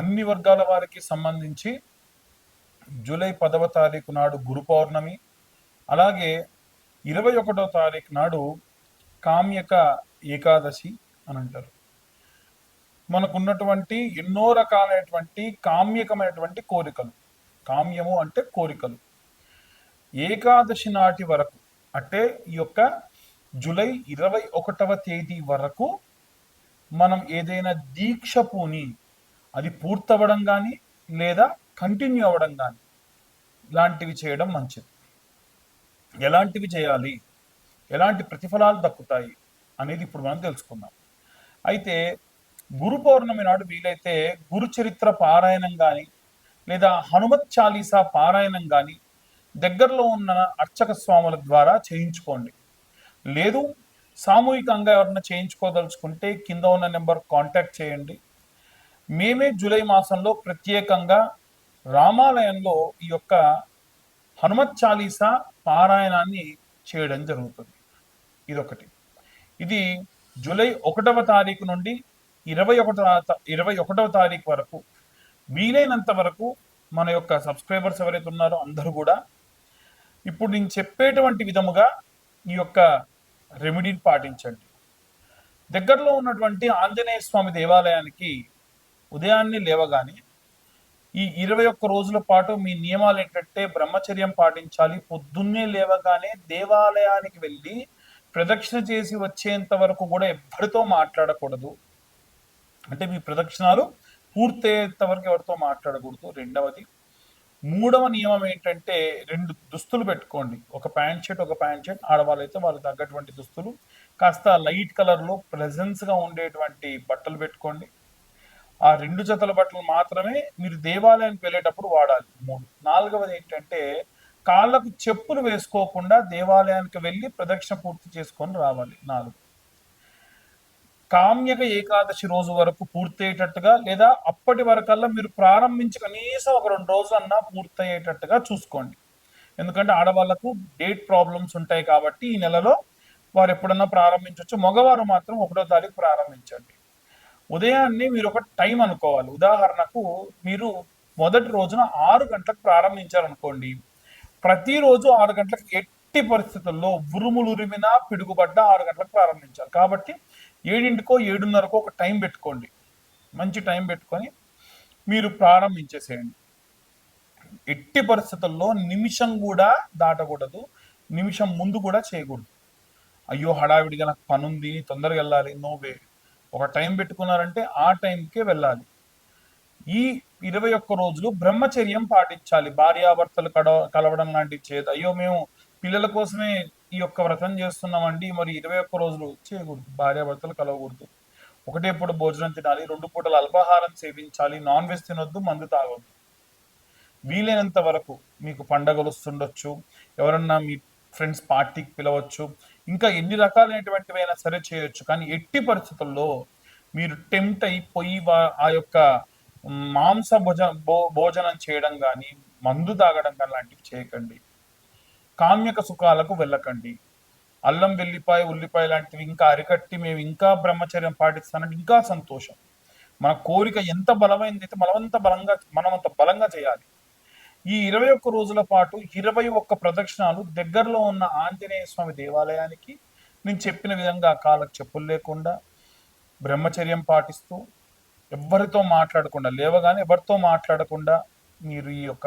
అన్ని వర్గాల వారికి సంబంధించి జూలై పదవ తారీఖు నాడు గురు పౌర్ణమి అలాగే ఇరవై ఒకటో తారీఖు నాడు కామ్యక ఏకాదశి అని అంటారు. మనకున్నటువంటి ఎన్నో రకాలైనటువంటి కామ్యకమైనటువంటి కోరికలు. కామ్యము అంటే కోరికలు. ఏకాదశి నాటి వరకు అంటే ఈ యొక్క జూలై ఇరవై ఒకటవ తేదీ వరకు మనం ఏదైనా దీక్ష పూని అది పూర్తవ్వడం కానీ లేదా కంటిన్యూ అవ్వడం కానీ ఇలాంటివి చేయడం మంచిది. ఎలాంటివి చేయాలి? ఎలాంటి ప్రతిఫలాలు దక్కుతాయి? అనేది ఇప్పుడు మనం తెలుసుకుందాం. అయితే గురు పౌర్ణమి నాడు వీలైతే గురు చరిత్ర పారాయణం కానీ లేదా హనుమత్ చాలీసా పారాయణం కానీ దగ్గరలో ఉన్న అర్చక స్వాముల ద్వారా చేయించుకోండి. లేదు సామూహికంగా ఎవరైనా చేయించుకోదలుచుకుంటే కింద ఉన్న నెంబర్ కాంటాక్ట్ చేయండి. మేమే జూలై మాసంలో ప్రత్యేకంగా రామాలయంలో ఈ యొక్క హనుమత్ చాలీసా పారాయణాన్ని చేయడం జరుగుతుంది. ఇదొకటి. ఇది జూలై ఒకటవ తారీఖు నుండి ఇరవై ఒకటవ ఇరవై ఒకటవ తారీఖు వరకు వీలైనంత వరకు మన యొక్క సబ్స్క్రైబర్స్ ఎవరైతే ఉన్నారో అందరూ కూడా ఇప్పుడు నేను చెప్పేటువంటి విధముగా ఈ యొక్క రెమెడీని పాటించండి. దగ్గరలో ఉన్నటువంటి ఆంజనేయ స్వామి దేవాలయానికి ఉదయాన్నే లేవగానే ఈ ఇరవై ఒక్క రోజుల పాటు మీ నియమాలు ఏంటంటే బ్రహ్మచర్యం పాటించాలి. పొద్దున్నే లేవగానే దేవాలయానికి వెళ్ళి ప్రదక్షిణ చేసి వచ్చేంత వరకు కూడా ఎవరితో మాట్లాడకూడదు. అంటే మీ ప్రదక్షిణాలు పూర్తయ్యేంత వరకు ఎవరితో మాట్లాడకూడదు. రెండవది మూడవ నియమం ఏంటంటే రెండు దుస్తులు పెట్టుకోండి. ఒక ప్యాంట్ షర్ట్ ఒక ప్యాంట్ షర్ట్. ఆడవాళ్ళు అయితే వాళ్ళకి తగ్గటువంటి దుస్తులు. కాస్త లైట్ కలర్లో గా ఉండేటువంటి బట్టలు పెట్టుకోండి. ఆ రెండు జతల బట్టలు మాత్రమే మీరు దేవాలయానికి వెళ్ళేటప్పుడు వాడాలి. మూడు. నాలుగవది ఏంటంటే కాళ్ళకు చెప్పులు వేసుకోకుండా దేవాలయానికి వెళ్ళి ప్రదక్షిణ పూర్తి చేసుకొని రావాలి. నాలుగు. కామ్యక ఏకాదశి రోజు వరకు పూర్తయ్యేటట్టుగా లేదా అప్పటి వరకల్లా మీరు ప్రారంభించి కనీసం ఒక రెండు రోజులన్నా పూర్తయ్యేటట్టుగా చూసుకోండి. ఎందుకంటే ఆడవాళ్ళకు డేట్ ప్రాబ్లమ్స్ ఉంటాయి కాబట్టి ఈ నెలలో వారు ఎప్పుడన్నా ప్రారంభించవచ్చు మగవారు మాత్రం ఒకటో తారీఖు ప్రారంభించండి. ఉదయాన్నే మీరు ఒక టైం అనుకోవాలి. ఉదాహరణకు మీరు మొదటి రోజున ఆరు గంటలకు ప్రారంభించారనుకోండి. ప్రతిరోజు ఆరు గంటలకు ఎట్టి పరిస్థితుల్లో ఉరుములు ఉరిమినా పిడుగుబడ్డ ఆరు గంటలకు ప్రారంభించాలి. కాబట్టి ఏడింటికో ఏడున్నరకో ఒక టైం పెట్టుకోండి. మంచి టైం పెట్టుకొని మీరు ప్రారంభించేసేయండి. ఎట్టి పరిస్థితుల్లో నిమిషం కూడా దాటకూడదు. నిమిషం ముందు కూడా చేయకూడదు. అయ్యో హడావిడిగా నాకు పని ఉంది తొందరగా వెళ్ళాలి. No way. ఒక టైం పెట్టుకున్నారంటే ఆ టైంకే వెళ్ళాలి. ఈ ఇరవై ఒక్క రోజులు బ్రహ్మచర్యం పాటించాలి. భార్యాభర్తలు కడ కలవడం లాంటివి చేయదు అయ్యో మేము పిల్లల కోసమే ఈ యొక్క వ్రతం చేస్తున్నామండి. మరి ఇరవై ఒక్క రోజులు చేయకూడదు. భార్యాభర్తలు కలవకూడదు. ఒకటే పూట భోజనం తినాలి. రెండు పూటల అల్పాహారం సేవించాలి. నాన్ వెజ్ తినొద్దు మందు తాగొద్దు. వీలైనంత వరకు మీకు పండగలు వస్తుండొచ్చు. ఎవరన్నా మీ ఫ్రెండ్స్ పార్టీకి పిలవచ్చు. ఇంకా ఎన్ని రకాలైనటువంటివైనా సరే చేయొచ్చు. కానీ ఎట్టి పరిస్థితుల్లో మీరు టెంప్ట్ అయిపోయి ఆ యొక్క మాంస భోజ భోజనం చేయడం కానీ మందు తాగడం కానీ లాంటివి చేయకండి. కామ్యక సుఖాలకు వెళ్ళకండి. అల్లం వెల్లిపాయ ఉల్లిపాయ లాంటివి ఇంకా అరికట్టి మేము ఇంకా బ్రహ్మచర్యం పాటిస్తానంటే ఇంకా సంతోషం. మన కోరిక ఎంత బలమైంది అయితే మనమంత బలంగా మనం అంత బలంగా చేయాలి. ఈ ఇరవై ఒక్క రోజుల పాటు ఇరవై ఒక్క ప్రదక్షిణాలు దగ్గరలో ఉన్న ఆంజనేయ స్వామి దేవాలయానికి నేను చెప్పిన విధంగా కాళ్ళకు చెప్పులు లేకుండా బ్రహ్మచర్యం పాటిస్తూ ఎవరితో మాట్లాడకుండా లేవగానే ఎవరితో మాట్లాడకుండా మీరు ఈ యొక్క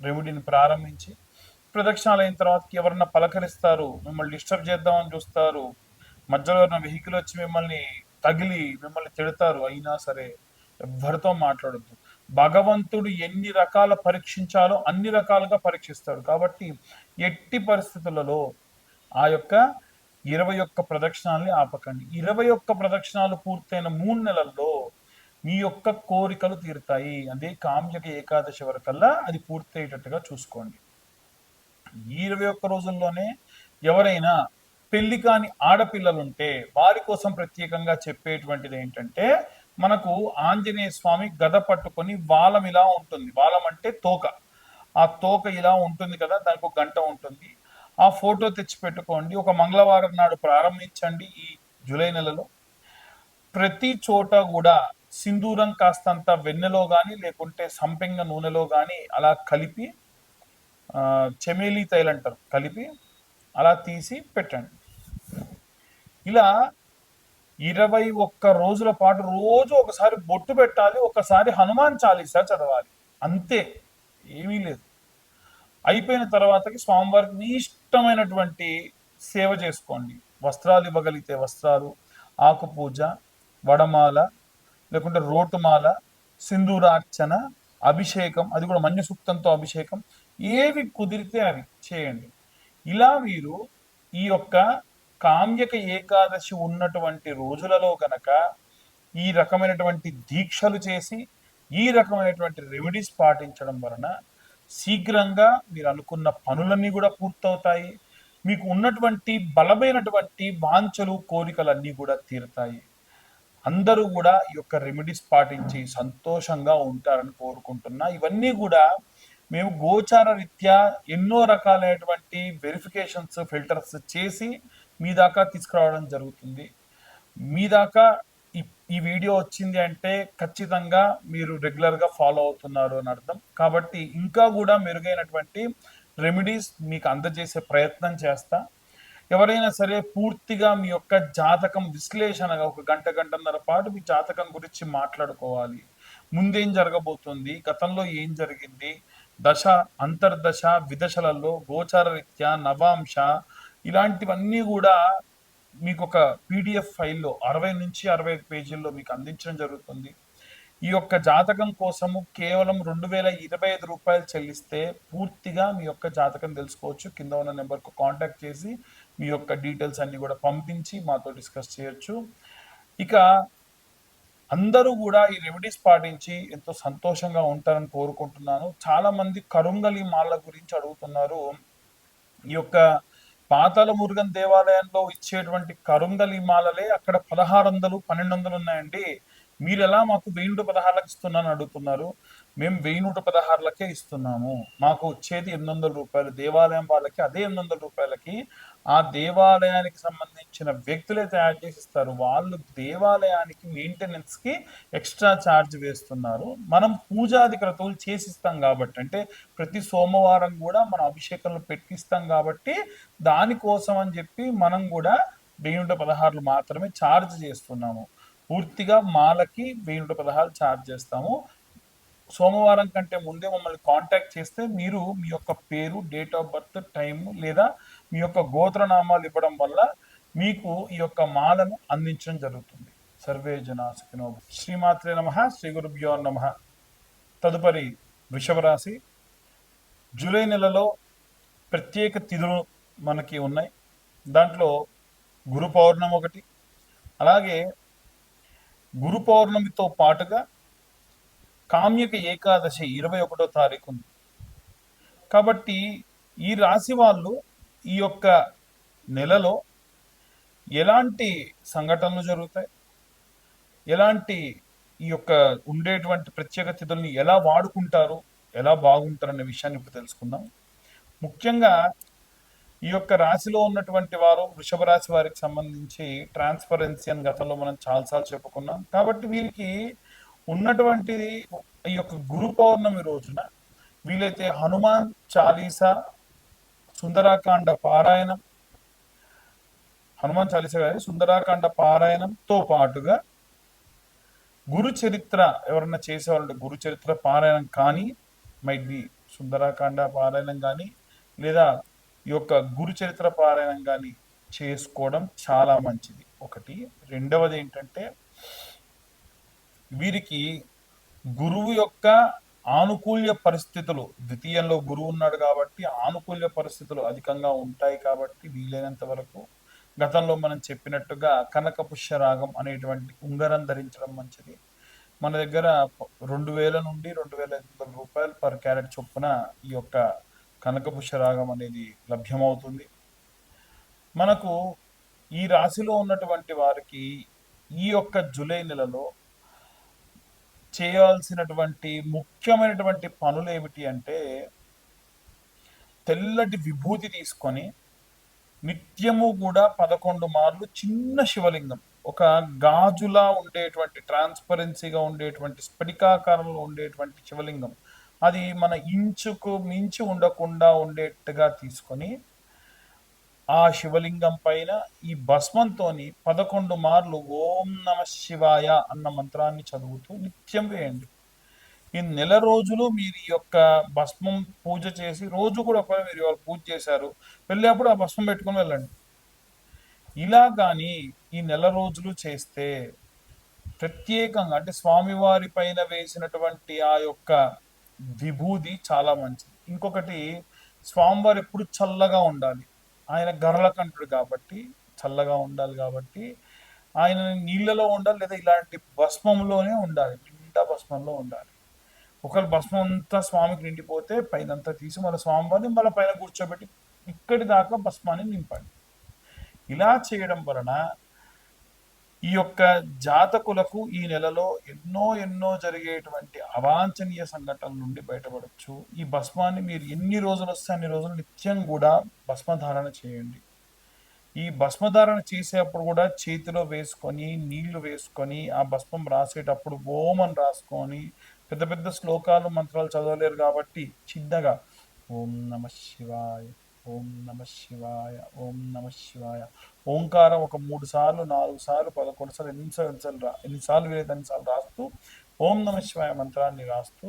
రెమెడీని ప్రారంభించి ప్రదక్షిణాలు అయిన తర్వాత ఎవరన్నా పలకరిస్తారు మిమ్మల్ని డిస్టర్బ్ చేద్దామని చూస్తారు మధ్యలో ఉన్న వెహికల్ వచ్చి మిమ్మల్ని తగిలి మిమ్మల్ని తిడతారు అయినా సరే ఎవరితో మాట్లాడద్దు. భగవంతుడు ఎన్ని రకాల పరీక్షించాలో అన్ని రకాలుగా పరీక్షిస్తాడు. కాబట్టి ఎట్టి పరిస్థితులలో ఆ యొక్క ఇరవై ఒక్క ప్రదక్షిణాలని ఆపకండి. ఇరవై ఒక్క ప్రదక్షిణాలు పూర్తయిన మూడు నెలల్లో మీ యొక్క కోరికలు తీరుతాయి. అదే కామ్యక ఏకాదశి వరకల్లా అది పూర్తయ్యేటట్టుగా చూసుకోండి. ఈ ఇరవై ఒక్క రోజుల్లోనే ఎవరైనా పెళ్ళి కాని ఆడపిల్లలు ఉంటే వారి కోసం ప్రత్యేకంగా చెప్పేటువంటిది ఏంటంటే మనకు ఆంజనేయ స్వామి గద పట్టుకొని వాలం ఇలా ఉంటుంది. వాలం అంటే తోక. ఆ తోక ఇలా ఉంటుంది కదా దానికి ఒక గంట ఉంటుంది. ఆ ఫోటో తెచ్చి పెట్టుకోండి ఒక మంగళవారం నాడు ప్రారంభించండి ఈ జూలై నెలలో. ప్రతి చోట కూడా సింధూరం కాస్తంత వెన్నెలో కానీ లేకుంటే సంపెంగ నూనెలో కానీ అలా కలిపి ఆ, చెమేలి కలిపి అలా తీసి పెట్టండి. ఇలా ఇరవై ఒక్క రోజుల పాటు రోజు ఒకసారి బొట్టు పెట్టాలి ఒకసారి హనుమాన్ చాలీసా చదవాలి. అంతే ఏమీ లేదు. అయిపోయిన తర్వాతకి స్వామివారికి మీ ఇష్టమైనటువంటి సేవ చేసుకోండి. వస్త్రాలు ఇవ్వగలిగితే వస్త్రాలు ఆకు పూజ వడమాల లేకుంటే రోటుమాల సింధూరార్చన అభిషేకం అది కూడా మన్య సూక్తంతో అభిషేకం ఏవి కుదిరితే అవి చేయండి. ఇలా మీరు ఈ యొక్క కామ్యక ఏకాదశి ఉన్నటువంటి రోజులలో కనుక ఈ రకమైనటువంటి దీక్షలు చేసి ఈ రకమైనటువంటి రెమెడీస్ పాటించడం వలన శీఘ్రంగా మీరు అనుకున్న పనులన్నీ కూడా పూర్తవుతాయి. మీకు ఉన్నటువంటి బలమైనటువంటి వాంఛలు కోరికలన్నీ కూడా తీరుతాయి. అందరూ కూడా ఈ యొక్క రెమెడీస్ పాటించి సంతోషంగా ఉంటారని కోరుకుంటున్నా. ఇవన్నీ కూడా మేము గోచార రీత్యా ఎన్నో రకాలైనటువంటి వెరిఫికేషన్స్ ఫిల్టర్స్ చేసి మీ దాకా తీసుకురావడం జరుగుతుంది. మీ దాకా ఈ- ఈ వీడియో వచ్చింది అంటే ఖచ్చితంగా మీరు రెగ్యులర్గా ఫాలో అవుతున్నారు అని అర్థం. కాబట్టి ఇంకా కూడా మెరుగైనటువంటి రెమెడీస్ మీకు అందజేసే ప్రయత్నం చేస్తా. ఎవరైనా సరే పూర్తిగా మీ యొక్క జాతకం విశ్లేషణగా ఒక గంట గంటన్నర పాటు మీ జాతకం గురించి మాట్లాడుకోవాలి. ముందేం జరగబోతుంది? గతంలో ఏం జరిగింది? దశ అంతర్దశ విదశలలో గోచార రీత్యా నవాంశ ఇలాంటివన్నీ కూడా మీకు ఒక పీడిఎఫ్ ఫైల్లో అరవై నుంచి అరవై ఐదు పేజీల్లో మీకు అందించడం జరుగుతుంది. ఈ యొక్క జాతకం కోసము కేవలం రెండు వేల ఇరవై ఐదు రూపాయలు చెల్లిస్తే పూర్తిగా మీ యొక్క జాతకం తెలుసుకోవచ్చు. కింద ఉన్న నెంబర్కు కాంటాక్ట్ చేసి మీ యొక్క డీటెయిల్స్ అన్ని కూడా పంపించి మాతో డిస్కస్ చేయొచ్చు. ఇక అందరూ కూడా ఈ రెమెడీస్ పాటించి ఎంతో సంతోషంగా ఉంటారని కోరుకుంటున్నాను. చాలా మంది కరుంగలి మాల గురించి అడుగుతున్నారు. ఈ యొక్క పాతాల మురుగన్ దేవాలయంలో ఇచ్చేటువంటి కరుంగలి మాలలే అక్కడ పదహారు వందలు పన్నెండు వందలు ఉన్నాయండి. మీరు ఎలా మాకు వెయ్యి నూట పదహారులకు ఇస్తున్నాను అడుగుతున్నారు? మేము వెయ్యి నూట పదహారులకే ఇస్తున్నాము. మాకు వచ్చేది ఎనిమిది వందల రూపాయలు. దేవాలయం వాళ్ళకి అదే ఎనిమిది వందల రూపాయలకి ఆ దేవాలయానికి సంబంధించిన వ్యక్తులే తయారు చేసి ఇస్తారు. వాళ్ళు దేవాలయానికి మెయింటెనెన్స్కి ఎక్స్ట్రా ఛార్జ్ వేస్తున్నారు. మనం పూజాది క్రతువులు చేసిస్తాం కాబట్టి అంటే ప్రతి సోమవారం కూడా మనం అభిషేకంలో పెట్టిస్తాం కాబట్టి దానికోసం అని చెప్పి మనం కూడా వెయ్యి నూట పదహారులు మాత్రమే ఛార్జ్ చేస్తున్నాము. పూర్తిగా మాలకి వెయ్యి నూట పదహారు ఛార్జ్ చేస్తాము. సోమవారం కంటే ముందే మమ్మల్ని కాంటాక్ట్ చేస్తే మీరు మీ యొక్క పేరు డేట్ ఆఫ్ బర్త్ టైం లేదా మీ యొక్క గోత్రనామాలు ఇవ్వడం వల్ల మీకు ఈ యొక్క మాలను అందించడం జరుగుతుంది. సర్వే జనా శ్రీమాత్రే నమ శ్రీ గురుభ్యో నమ. తదుపరి వృషభరాశి. జూలై నెలలో ప్రత్యేక తిథులు మనకి ఉన్నాయి. దాంట్లో గురు పౌర్ణమి ఒకటి. అలాగే గురు పౌర్ణమితో పాటుగా కామ్యక ఏకాదశి ఇరవై ఒకటో తారీఖు ఉంది. కాబట్టి ఈ రాశి వాళ్ళు ఈ యొక్క నెలలో ఎలాంటి సంఘటనలు జరుగుతాయి? ఎలాంటి ఈ యొక్క ఉండేటువంటి ప్రత్యేక తిథుల్ని ఎలా వాడుకుంటారు? ఎలా బాగుంటారు అనే విషయాన్ని ఇప్పుడు తెలుసుకుందాం. ముఖ్యంగా ఈ యొక్క రాశిలో ఉన్నటువంటి వారు వృషభ రాశి వారికి సంబంధించి ట్రాన్స్పరెన్సీ అని గతంలో మనం చాలాసార్లు చెప్పుకున్నాం. కాబట్టి వీరికి ఉన్నటువంటిది ఈ యొక్క గురు పౌర్ణమి రోజున వీలైతే హనుమాన్ చాలీసా సుందరాకాండ పారాయణం హనుమాన్ చాలీసా గారి సుందరాకాండ పారాయణంతో పాటుగా గురు చరిత్ర ఎవరన్నా చేసేవాళ్ళు గురు చరిత్ర పారాయణం కానీ మైట్ బి సుందరాకాండ పారాయణం కానీ లేదా ఈ యొక్క గురు చరిత్ర పారాయణం కానీ చేసుకోవడం చాలా మంచిది. ఒకటి. రెండవది ఏంటంటే వీరికి గురువు యొక్క ఆనుకూల్య పరిస్థితులు ద్వితీయంలో గురువు ఉన్నాడు కాబట్టి ఆనుకూల్య పరిస్థితులు అధికంగా ఉంటాయి కాబట్టి వీలైనంత వరకు గతంలో మనం చెప్పినట్టుగా కనక పుష్యరాగం అనేటువంటి ఉంగరం ధరించడం మంచిది. మన దగ్గర రెండు వేల నుండి రెండు వేల ఐదు వందల రూపాయలు పర్ క్యారెట్ చొప్పున ఈ యొక్క కనకపుష్యరాగం అనేది లభ్యమవుతుంది. మనకు ఈ రాశిలో ఉన్నటువంటి వారికి ఈ యొక్క జూలై నెలలో చేయాల్సినటువంటి ముఖ్యమైనటువంటి పనులు ఏమిటి అంటే తెల్లటి విభూతి తీసుకొని నిత్యము కూడా పదకొండు మార్లు చిన్న శివలింగం ఒక గాజులా ఉండేటువంటి ట్రాన్స్పరెన్సీగా ఉండేటువంటి స్ఫటికాకారంలో ఉండేటువంటి శివలింగం అది మన ఇంచుకు మించి ఉండకుండా ఉండేట్టుగా తీసుకొని ఆ శివలింగం పైన ఈ భస్మంతోని పదకొండు మార్లు ఓం నమ శివాయ అన్న మంత్రాన్ని చదువుతూ నిత్యం వేయండి. ఈ నెల రోజులు మీరు ఈ యొక్క భస్మం పూజ చేసి రోజు కూడా ఒకవేళ మీరు ఇవాళ పూజ చేశారు వెళ్ళేప్పుడు ఆ భస్మం పెట్టుకుని వెళ్ళండి. ఇలా కానీ ఈ నెల రోజులు చేస్తే ప్రత్యేకంగా అంటే స్వామివారి పైన వేసినటువంటి ఆ యొక్క విభూది చాలా మంచిది. ఇంకొకటి స్వామివారు ఎప్పుడు చల్లగా ఉండాలి. ఆయన గరళకంఠుడు కాబట్టి చల్లగా ఉండాలి కాబట్టి ఆయన నీళ్ళలో ఉండాలి లేదా ఇలాంటి భస్మంలోనే ఉండాలి. నిండా భస్మంలో ఉండాలి. ఒకరు భస్మం అంతా స్వామికి నిండిపోతే పైన అంతా తీసి మళ్ళీ స్వామివారిని మళ్ళీ పైన కూర్చోబెట్టి ఇక్కడి దాకా భస్మాన్ని నింపండి ఇలా చేయడం వలన ఈ యొక్క జాతకులకు ఈ నెలలో ఎన్నో ఎన్నో జరిగేటువంటి అవాంఛనీయ సంఘటనల నుండి బయటపడవచ్చు ఈ భస్మాన్ని మీరు ఎన్ని రోజులు వస్తే అన్ని రోజులు నిత్యం కూడా భస్మధారణ చేయండి. ఈ భస్మధారణ చేసేటప్పుడు కూడా చేతిలో వేసుకొని నీళ్ళు వేసుకొని ఆ భస్మం రాసేటప్పుడు ఓం అని రాసుకొని పెద్ద పెద్ద శ్లోకాలు మంత్రాలు చదవలేరు కాబట్టి చిన్నగా ఓం నమ శివాయ. ఓం నమ శివాయ ఓం నమ శివాయ. ఓంకారం ఒక మూడు సార్లు నాలుగు సార్లు పదకొండు సార్లు ఎన్నిసార్లు ఎన్నిసార్లు రా ఎన్నిసార్లు వీలైతే అన్నిసార్లు రాస్తూ ఓం నమ శివాయ మంత్రాన్ని రాస్తూ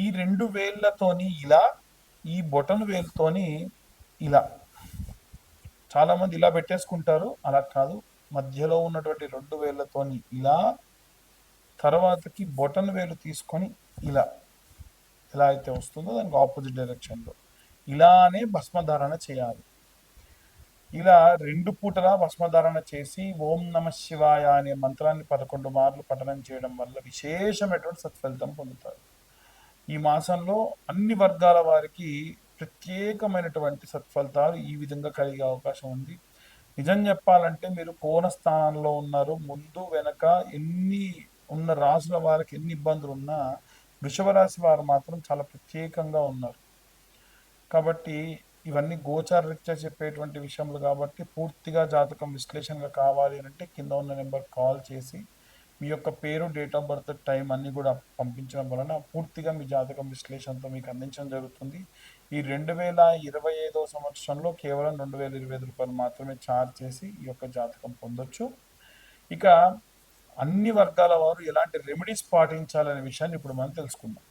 ఈ రెండు వేళ్ళతోని ఇలా ఈ బొటన్ వేలుతోని ఇలా. చాలా మంది ఇలా పెట్టేసుకుంటారు అలా కాదు. మధ్యలో ఉన్నటువంటి రెండు వేళ్ళతోని ఇలా తర్వాతకి బొటన్ వేలు తీసుకొని ఇలా. ఎలా అయితే వస్తుందో దానికి ఆపోజిట్ డైరెక్షన్లో ఇలానే భస్మధారణ చేయాలి. ఇలా రెండు పూటలా భస్మధారణ చేసి ఓం నమ శివాయ అనే మంత్రాన్ని పదకొండు మార్లు పఠనం చేయడం వల్ల విశేషమైనటువంటి సత్ఫలితం పొందుతారు. ఈ మాసంలో అన్ని వర్గాల వారికి ప్రత్యేకమైనటువంటి సత్ఫలితాలు ఈ విధంగా కలిగే అవకాశం ఉంది. నిజం చెప్పాలంటే మీరు కోన స్థానంలో ఉన్నారు. ముందు వెనక ఎన్ని ఉన్న రాసుల వారికి ఎన్ని ఇబ్బందులు ఉన్నా వృషభ రాశి వారు మాత్రం చాలా ప్రత్యేకంగా ఉన్నారు. కాబట్టి ఇవన్నీ గోచార రీత్యా చెప్పేటువంటి విషయములు కాబట్టి పూర్తిగా జాతకం విశ్లేషణగా కావాలి అంటే కింద ఉన్న నెంబర్ కాల్ చేసి మీ యొక్క పేరు డేట్ ఆఫ్ బర్త్ టైం అన్నీ కూడా పంపించడం వలన పూర్తిగా మీ జాతకం విశ్లేషణతో మీకు అందించడం జరుగుతుంది. ఈ రెండు వేల ఇరవై ఐదవ సంవత్సరంలో కేవలం రెండు వేల ఇరవై ఐదు రూపాయలు మాత్రమే ఛార్జ్ చేసి ఈ యొక్క జాతకం పొందొచ్చు. ఇక అన్ని వర్గాల వారు ఎలాంటి రెమెడీస్ పాటించాలనే విషయాన్ని ఇప్పుడు మనం తెలుసుకుందాం.